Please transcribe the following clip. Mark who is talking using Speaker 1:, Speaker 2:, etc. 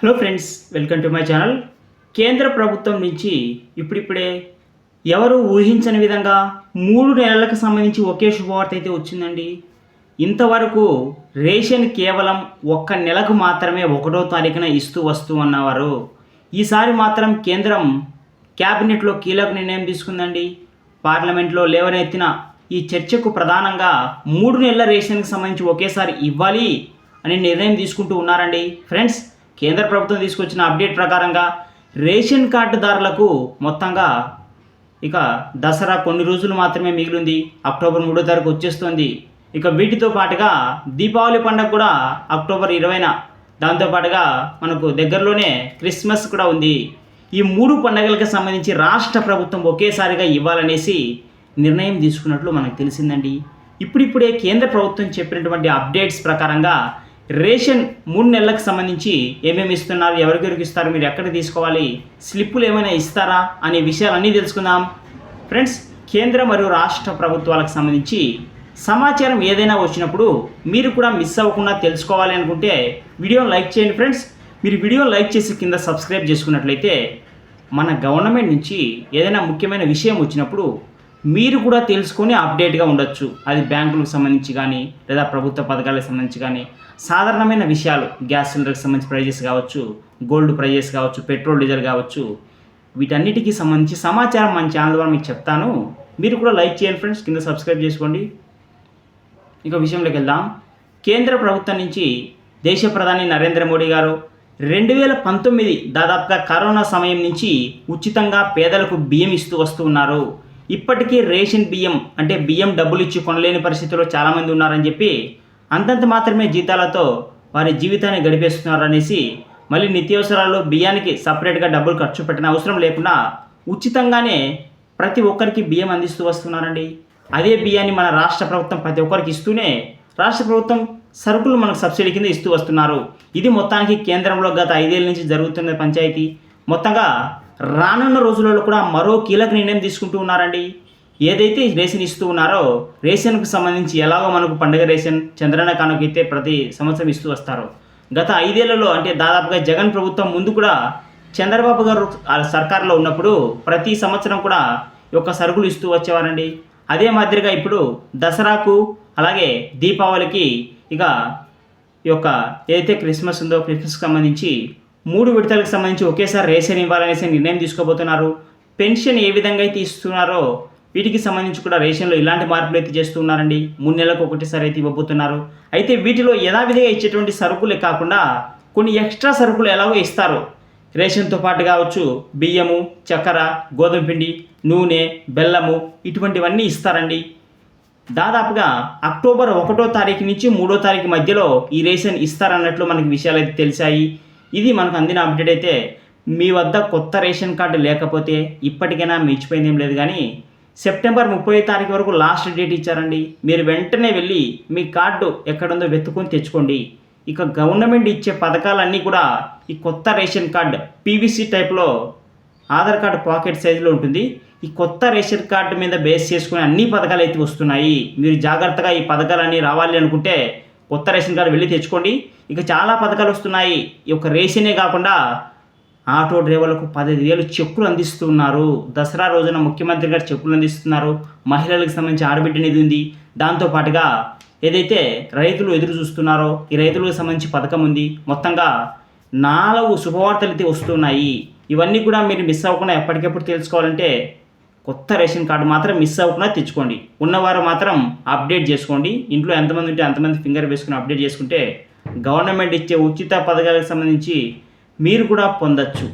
Speaker 1: Hello friends welcome to my channel కేంద్ర ప్రభుత్వం నుంచి ఇప్పుడిప్పుడే ఎవరు ఊహించని విధంగా మూడు నెలలకు సంబంధించి ఒకే శుభవార్త అయితే వచ్చిందండి. ఇంతవరకు రేషన్ కేవలం ఒక్క నెలకు మాత్రమే ఒకటో తారీఖున ఇస్తూ వస్తూ అన్నవారు ఈసారి మాత్రం కేంద్రం క్యాబినెట్లో కీలక నిర్ణయం తీసుకుందండి. పార్లమెంట్లో లేవనెత్తిన ఈ చర్చకు ప్రధానంగా మూడు నెలల రేషన్కి సంబంధించి ఒకేసారి ఇవ్వాలి అని నిర్ణయం తీసుకుంటూ ఉన్నారండి. ఫ్రెండ్స్ కేంద్ర ప్రభుత్వం తీసుకొచ్చిన అప్డేట్ ప్రకారంగా రేషన్ కార్డుదారులకు మొత్తంగా ఇక దసరా కొన్ని రోజులు మాత్రమే మిగిలింది. అక్టోబర్ మూడో తారీఖు వచ్చేస్తుంది. ఇక వీటితో పాటుగా దీపావళి పండుగ కూడా అక్టోబర్ ఇరవైన. దాంతోపాటుగా మనకు దగ్గరలోనే క్రిస్మస్ కూడా ఉంది. ఈ మూడు పండుగలకు సంబంధించి రాష్ట్ర ప్రభుత్వం ఒకేసారిగా ఇవ్వాలనేసి నిర్ణయం తీసుకున్నట్లు మనకు తెలిసిందండి. ఇప్పుడిప్పుడే కేంద్ర ప్రభుత్వం చెప్పినటువంటి అప్డేట్స్ ప్రకారంగా రేషన్ మూడు నెలలకు సంబంధించి ఏమేమి ఇస్తున్నారు ఎవరికెవరికి ఇస్తారు మీరు ఎక్కడ తీసుకోవాలి స్లిప్పులు ఏమైనా ఇస్తారా అనే విషయాలన్నీ తెలుసుకుందాం. ఫ్రెండ్స్ కేంద్ర మరియు రాష్ట్ర ప్రభుత్వాలకు సంబంధించి సమాచారం ఏదైనా వచ్చినప్పుడు మీరు కూడా మిస్ అవ్వకుండా తెలుసుకోవాలి అనుకుంటే వీడియోని లైక్ చేయండి ఫ్రెండ్స్. మీరు వీడియోని లైక్ చేసి కింద సబ్స్క్రైబ్ చేసుకున్నట్లయితే మన గవర్నమెంట్ నుంచి ఏదైనా ముఖ్యమైన విషయం వచ్చినప్పుడు మీరు కూడా తెలుసుకొని అప్డేట్గా ఉండొచ్చు. అది బ్యాంకులకు సంబంధించి కానీ లేదా ప్రభుత్వ పథకాలకు సంబంధించి కానీ సాధారణమైన విషయాలు గ్యాస్ సిలిండర్కి సంబంధించి ప్రైజెస్ కావచ్చు గోల్డ్ ప్రైజెస్ కావచ్చు పెట్రోల్ డీజిల్ కావచ్చు. వీటన్నిటికీ సంబంధించి సమాచారం మన ఛానల్ ద్వారా మీకు చెప్తాను. మీరు కూడా లైక్ చేయండి ఫ్రెండ్స్ కింద సబ్స్క్రైబ్ చేసుకోండి. ఇక విషయంలోకి వెళ్దాం. కేంద్ర ప్రభుత్వం నుంచి దేశ ప్రధాని నరేంద్ర మోడీ గారు రెండు వేల పంతొమ్మిది దాదాపుగా కరోనా సమయం నుంచి ఉచితంగా పేదలకు బియ్యం ఇస్తూ వస్తూ ఉన్నారు. ఇప్పటికీ రేషన్ బియ్యం అంటే బియ్యం డబ్బులు ఇచ్చి కొనలేని పరిస్థితిలో చాలామంది ఉన్నారని చెప్పి అంతంత మాత్రమే జీతాలతో వారి జీవితాన్ని గడిపేస్తున్నారు అనేసి మళ్ళీ నిత్యావసరాలు బియ్యానికి సపరేట్గా డబ్బులు ఖర్చు పెట్టిన అవసరం లేకుండా ఉచితంగానే ప్రతి ఒక్కరికి బియ్యం అందిస్తూ వస్తున్నారండి. అదే బియ్యాన్ని మన రాష్ట్ర ప్రభుత్వం ప్రతి ఒక్కరికి ఇస్తూనే రాష్ట్ర ప్రభుత్వం సరుకులు మనకు సబ్సిడీ కింద ఇస్తూ వస్తున్నారు. ఇది మొత్తానికి కేంద్రంలో గత ఐదేళ్ళ నుంచి జరుగుతున్న పంచాయతీ. మొత్తంగా రానున్న రోజులలో కూడా మరో కీలక నిర్ణయం తీసుకుంటూ ఉన్నారండి. ఏదైతే రేషన్ ఇస్తూ ఉన్నారో రేషన్కు సంబంధించి ఎలాగో మనకు పండుగ రేషన్ చంద్రన్న కానుక అయితే ప్రతి సంవత్సరం ఇస్తూ వస్తారు. గత ఐదేళ్ళలో అంటే దాదాపుగా జగన్ ప్రభుత్వం ముందు కూడా చంద్రబాబు గారు సర్కార్లో ఉన్నప్పుడు ప్రతి సంవత్సరం కూడా యొక్క సరుకులు ఇస్తూ వచ్చేవారండి. అదే మాదిరిగా ఇప్పుడు దసరాకు అలాగే దీపావళికి ఇక ఈ యొక్క ఏదైతే క్రిస్మస్ ఉందో క్రిస్మస్కి సంబంధించి మూడు విడతలకు సంబంధించి ఒకేసారి రేషన్ ఇవ్వాలనేసి నిర్ణయం తీసుకోబోతున్నారు. పెన్షన్ ఏ విధంగా అయితే ఇస్తున్నారో వీటికి సంబంధించి కూడా రేషన్లో ఇలాంటి మార్పులు అయితే చేస్తున్నారండి మూడు నెలలకు ఒకటిసారి అయితే ఇవ్వబోతున్నారు. అయితే వీటిలో యథావిధిగా ఇచ్చేటువంటి సరుకులే కాకుండా కొన్ని ఎక్స్ట్రా సరుకులు ఎలాగో ఇస్తారు. రేషన్తో పాటు కావచ్చు బియ్యము చక్కెర గోధుమ పిండి నూనె బెల్లము ఇటువంటివన్నీ ఇస్తారండి. దాదాపుగా అక్టోబర్ ఒకటో తారీఖు నుంచి మూడో తారీఖు మధ్యలో ఈ రేషన్ ఇస్తారన్నట్లు మనకి విషయాలు అయితే తెలిసాయి. ఇది మనకు అందిన అప్డేట్ అయితే మీ వద్ద కొత్త రేషన్ కార్డు లేకపోతే ఇప్పటికైనా మించిపోయింది ఏం లేదు కానీ సెప్టెంబర్ ముప్పై తారీఖు వరకు లాస్ట్ డేట్ ఇచ్చారండి. మీరు వెంటనే వెళ్ళి మీ కార్డు ఎక్కడుందో వెతుకొని తెచ్చుకోండి. ఇక గవర్నమెంట్ ఇచ్చే పథకాలన్నీ కూడా ఈ కొత్త రేషన్ కార్డు పీవీసీ టైప్లో ఆధార్ కార్డు పాకెట్ సైజులో ఉంటుంది. ఈ కొత్త రేషన్ కార్డు మీద బేస్ చేసుకుని అన్ని పథకాలు అయితే వస్తున్నాయి. మీరు జాగ్రత్తగా ఈ పథకాలన్నీ రావాలి అనుకుంటే కొత్త రేషన్ కార్డు వెళ్ళి తెచ్చుకోండి. ఇక చాలా పథకాలు వస్తున్నాయి. ఈ యొక్క రేషనే కాకుండా ఆటో డ్రైవర్లకు పదిహేను వేలు చెక్కులు అందిస్తున్నారు. దసరా రోజున ముఖ్యమంత్రి గారు చెక్కులు అందిస్తున్నారు. మహిళలకు సంబంధించి ఆడబిడ్డ నిధి ఉంది. దాంతోపాటుగా ఏదైతే రైతులు ఎదురు చూస్తున్నారో ఈ రైతులకు సంబంధించి పథకం ఉంది. మొత్తంగా నాలుగు శుభవార్తలు అయితే వస్తున్నాయి. ఇవన్నీ కూడా మీరు మిస్ అవ్వకుండా ఎప్పటికప్పుడు తెలుసుకోవాలంటే కొత్త రేషన్ కార్డు మాత్రం మిస్ అవ్వకుండా తెచ్చుకోండి. ఉన్నవారు మాత్రం అప్డేట్ చేసుకోండి. ఇంట్లో ఎంతమంది ఉంటే అంతమంది ఫింగర్ వేసుకుని అప్డేట్ చేసుకుంటే గవర్నమెంట్ ఇచ్చే ఉచిత పథకాలకు సంబంధించి మీరు కూడా పొందొచ్చు.